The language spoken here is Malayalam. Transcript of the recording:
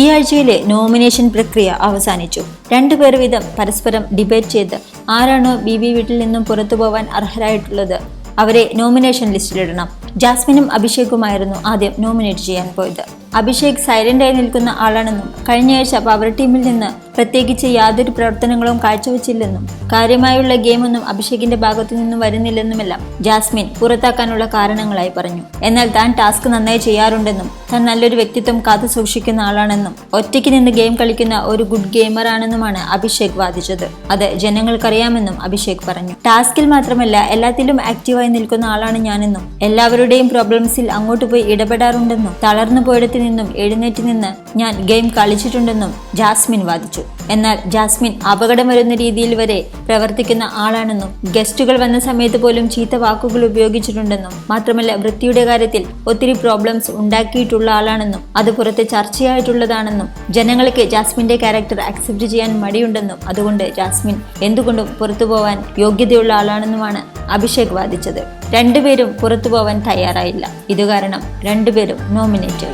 ഈ ആഴ്ചയിലെ നോമിനേഷൻ പ്രക്രിയ അവസാനിച്ചു. രണ്ടുപേർ വീതം പരസ്പരം ഡിബേറ്റ് ചെയ്ത് ആരാണോ ബി ബി വീട്ടിൽ നിന്നും പുറത്തു പോവാൻ അർഹരായിട്ടുള്ളത് അവരെ നോമിനേഷൻ ലിസ്റ്റിലിടണം. ജാസ്മിനും അഭിഷേകുമായിരുന്നു ആദ്യം നോമിനേറ്റ് ചെയ്യാൻ പോയത്. അഭിഷേക് സൈലന്റായി നിൽക്കുന്ന ആളാണെന്നും കഴിഞ്ഞയാഴ്ച പവർ ടീമിൽ നിന്ന് പ്രത്യേകിച്ച് യാതൊരു പ്രവർത്തനങ്ങളും കാഴ്ചവെച്ചില്ലെന്നും കാര്യമായുള്ള ഗെയിമൊന്നും അഭിഷേകിന്റെ ഭാഗത്തു നിന്നും വരുന്നില്ലെന്നുമെല്ലാം ജാസ്മിൻ പുറത്താക്കാനുള്ള കാരണങ്ങളായി പറഞ്ഞു. എന്നാൽ താൻ ടാസ്ക് നന്നായി ചെയ്യാറുണ്ടെന്നും താൻ നല്ലൊരു വ്യക്തിത്വം കാത്തു സൂക്ഷിക്കുന്ന ആളാണെന്നും ഒറ്റയ്ക്ക് നിന്ന് ഗെയിം കളിക്കുന്ന ഒരു ഗുഡ് ഗെയിമർ ആണെന്നുമാണ് അഭിഷേക് വാദിച്ചത്. അത് ജനങ്ങൾക്കറിയാമെന്നും അഭിഷേക് പറഞ്ഞു. ടാസ്കിൽ മാത്രമല്ല എല്ലാത്തിലും ആക്റ്റീവായി നിൽക്കുന്ന ആളാണ് ഞാനെന്നും എല്ലാവരുടെയും പ്രോബ്ലംസിൽ അങ്ങോട്ട് പോയി ഇടപെടാറുണ്ടെന്നും തളർന്നു പോയിടത്ത് നിന്നും എഴുന്നേറ്റ് നിന്ന് ഞാൻ ഗെയിം കളിച്ചിട്ടുണ്ടെന്നും ജാസ്മിൻ വാദിച്ചു. എന്നാൽ ജാസ്മിൻ അപകടം വരുന്ന രീതിയിൽ വരെ പ്രവർത്തിക്കുന്ന ആളാണെന്നും ഗസ്റ്റുകൾ വന്ന സമയത്ത് പോലും ചീത്ത വാക്കുകൾ ഉപയോഗിച്ചിട്ടുണ്ടെന്നും മാത്രമല്ല വൃത്തിയുടെ കാര്യത്തിൽ ഒത്തിരി പ്രോബ്ലംസ് ഉണ്ടാക്കിയിട്ടുള്ള ആളാണെന്നും അത് പുറത്ത് ചർച്ചയായിട്ടുള്ളതാണെന്നും ജനങ്ങൾക്ക് ജാസ്മിന്റെ ക്യാരക്ടർ അക്സെപ്റ്റ് ചെയ്യാൻ മടിയുണ്ടെന്നും അതുകൊണ്ട് ജാസ്മിൻ എന്തുകൊണ്ടും പുറത്തു പോവാൻ യോഗ്യതയുള്ള ആളാണെന്നുമാണ് അഭിഷേക് വാദിച്ചത്. രണ്ടുപേരും പുറത്തു പോവാൻ തയ്യാറായില്ല. ഇതുകാരണം രണ്ടുപേരും നോമിനേറ്റ്